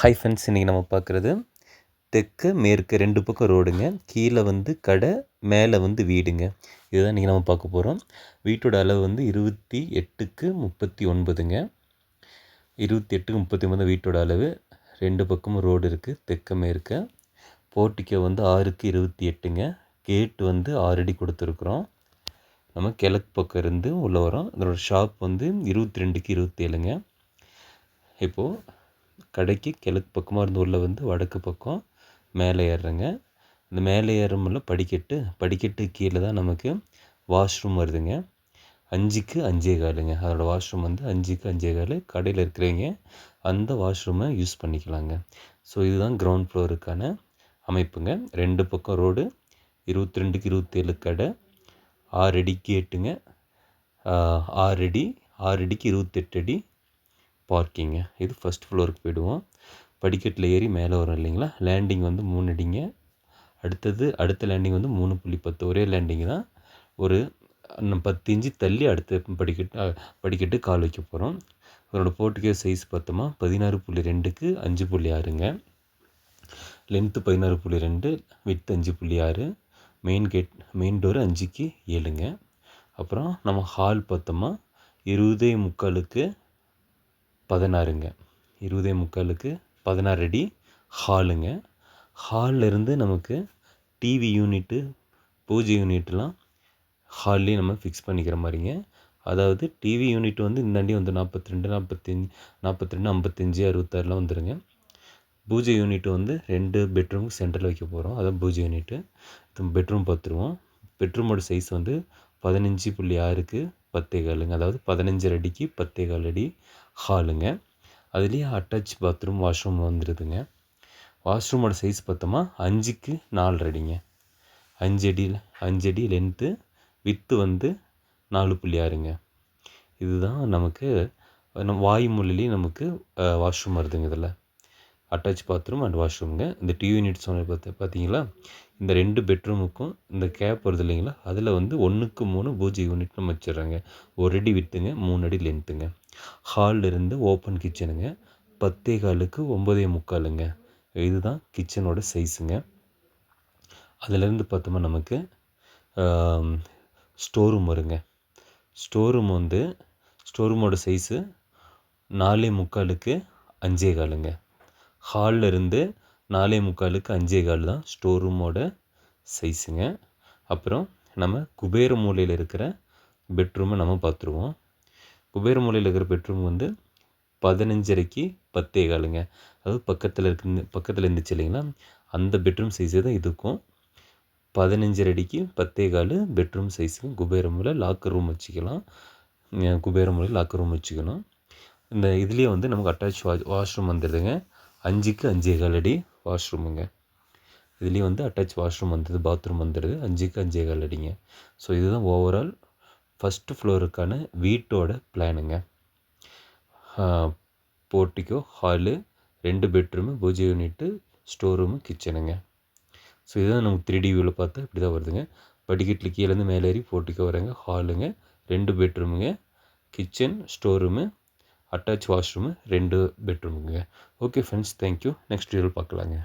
Hi friends இன்றைக்கி நம்ம பார்க்குறது. தெற்கு மேற்கு ரெண்டு பக்கம் ரோடுங்க. கீழே வந்து கடை மேலே வந்து வீடுங்க. இதுதான் இன்றைக்கி நம்ம பார்க்க போகிறோம் வீட்டோட அளவு வந்து இருபத்தி எட்டுக்கு முப்பத்தி ஒன்பதுங்க. இருபத்தி எட்டுக்கு முப்பத்தி ஒன்பது வீட்டோட அளவு. ரெண்டு பக்கமும் ரோடு இருக்குது தெற்கு மேற்க. போர்ட்டிக்கோ வந்து ஆறுக்கு இருபத்தி எட்டுங்க. கேட் வந்து ஆறு அடி கொடுத்துருக்குறோம். நம்ம கிழக்கு பக்கம் இருந்து உள்ளே வரோம். அதோட ஷாப் வந்து இருபத்தி ரெண்டுக்கு இருபத்தேழுங்க இப்போது கடைக்கு கிழக்கு பக்கமாக இருந்து உள்ளே வந்து வடக்கு பக்கம் மேலே ஏறுறேங்க. இந்த மேலே ஏறும்போது படிக்கட்டு படிக்கட்டு கீழே தான் நமக்கு வாஷ்ரூம் வருதுங்க. அஞ்சுக்கு அஞ்சே காலுங்க. அதோடய வாஷ்ரூம் வந்து அஞ்சுக்கு அஞ்சே கால் கடையில் இருக்கிறவங்க அந்த வாஷ்ரூமை யூஸ் பண்ணிக்கலாங்க. ஸோ இதுதான் கிரவுண்ட் ஃப்ளோருக்கான அமைப்புங்க. ரெண்டு பக்கம் ரோடு இருபத்தி ரெண்டுக்கு இருபத்தேழு கடை ஆறு அடி கேட்டுங்க ஆறு அடி ஆறு அடிக்கு இருபத்தெட்டு அடி பார்க்கிங்க. இது ஃபஸ்ட் ஃப்ளோருக்கு போயிடுவோம். படிக்கட்டில் ஏறி மேலே வரும் இல்லைங்களா? லேண்டிங் வந்து மூணு அடிங்க. அடுத்தது அடுத்த லேண்டிங் வந்து மூணு புள்ளி பத்து. ஒரே லேண்டிங் தான். ஒரு பத்து இன்ச்சு தள்ளி அடுத்த படிக்கட்டு படிக்கட்டு கால் வைக்க போகிறோம் அதோடய போர்ட்டுக்கே சைஸ் பார்த்தோமா? பதினாறு புள்ளி ரெண்டுக்கு அஞ்சு புள்ளி ஆறுங்க. லென்த்து பதினாறு புள்ளி ரெண்டு வித் அஞ்சு புள்ளி ஆறு. மெயின் கேட் மெயின் டோர் அஞ்சுக்கு ஏழுங்க. அப்புறம் நம்ம ஹால் பார்த்தோமா? இருபதே முக்காலுக்கு பதினாறுங்க. இருபதே முக்காலுக்கு பதினாறு அடி ஹாலுங்க ஹாலிருந்து நமக்கு டிவி யூனிட்டு பூஜை யூனிட்லாம் ஹால்லேயே நம்ம ஃபிக்ஸ் பண்ணிக்கிற மாதிரிங்க. அதாவது டிவி யூனிட் வந்து இந்தாண்டி வந்து நாற்பத்தி ரெண்டு நாற்பத்தஞ்சு நாற்பத்தி ரெண்டு ஐம்பத்தஞ்சு அறுபத்தாறுலாம் வந்துடுங்க பூஜை யூனிட் வந்து ரெண்டு பெட்ரூம் சென்டரில் வைக்க போகிறோம் அதான் பூஜை யூனிட்டு பெட்ரூம் பார்த்துருவோம். பெட்ரூமோட சைஸ் வந்து பதினஞ்சு புள்ளி ஆறுக்கு பத்தே காலுங்க அதாவது பதினஞ்சரை அடிக்கு பத்தே கால் அடி ஹாலுங்க. அதுலேயே அட்டாச் பாத்ரூம் வாஷ்ரூம் வந்துடுதுங்க வாஷ்ரூமோட சைஸ் பார்த்தோமா அஞ்சுக்கு நாலு அடிங்க அஞ்சு அடியில் அஞ்சு அடி லென்த்து வித்து வந்து நாலு புள்ளி ஆறுங்க. இதுதான் நமக்கு நம்ம வாயு நமக்கு வாஷ்ரூம் வருதுங்க இதில். அட்டாச் பாத்ரூம் அண்ட் வாஷ்ரூமுங்க இந்த டிவி யூனிட் சொன்ன பார்த்து பார்த்தீங்களா இந்த ரெண்டு பெட்ரூமுக்கும் இந்த கேப் வருது இல்லைங்களா? அதில் வந்து ஒன்றுக்கு மூணு பூஜை யூனிட் நம்ம வச்சிடுறாங்க. ஒரு அடி விட்டுங்க மூணு அடி லென்த்துங்க ஹாலில் இருந்து ஓப்பன் கிச்சனுங்க பத்தே காலுக்கு ஒம்பதே முக்காலுங்க. இதுதான் கிச்சனோட சைஸுங்க அதிலேருந்து பார்த்தோம்னா நமக்கு ஸ்டோர் ரூம் வருங்க. ஸ்டோர் ரூம் வந்து ஸ்டோர் ரூமோட சைஸு நாலே முக்காலுக்கு அஞ்சே காலுங்க. ஹாலில் இருந்து நாலே முக்காலுக்கு அஞ்சே கால் தான் ஸ்டோர் ரூமோட சைஸுங்க அப்புறம் நம்ம குபேர மூலையில் இருக்கிற பெட்ரூமை நம்ம பார்த்துருவோம். குபேர மூலையில் இருக்கிற பெட்ரூம் வந்து பதினஞ்சரைக்கு பத்தே காலுங்க. அதாவது பக்கத்தில் இருக்கு பக்கத்தில் இருந்துச்சு இல்லைங்களா? அந்த பெட்ரூம் சைஸே தான் இதுக்கும். பதினஞ்சரை அடிக்கு பத்தே கால் பெட்ரூம் சைஸுக்கும் குபேரமில் லாக்கர் ரூம் வச்சுக்கலாம். குபேரமில் லாக்கர் ரூம் வச்சுக்கணும். இந்த இதுலேயே வந்து நமக்கு அட்டாச் வாஷ் வாஷ்ரூம் வந்துடுதுங்க அஞ்சுக்கு அஞ்சே கால் அடி வாஷ்ரூமுங்க இதுலேயும் வந்து அட்டாச் வாஷ்ரூம் வந்துடுது பாத்ரூம் வந்துடுது அஞ்சுக்கு அஞ்சே கால் அடிங்க. ஸோ இதுதான் ஓவரால் ஃபஸ்ட்டு ஃப்ளோருக்கான வீட்டோட பிளானுங்க போர்ட்டிக்கோ ஹாலு ரெண்டு bedroom puja unit store room கிச்சனுங்க so இதுதான் நமக்கு த்ரீ டி வியூவில் பார்த்தா இப்படி தான் வருதுங்க. படிக்கட்டில் கீழேருந்து மேலே ஏறி போர்ட்டிக்கோ வராங்க ஹாலுங்க ரெண்டு பெட்ரூமுங்க kitchen store room attach washroom ரெண்டு பெட்ரூமுங்க okay friends thank you next வீடியோவில் பார்க்கலாங்க.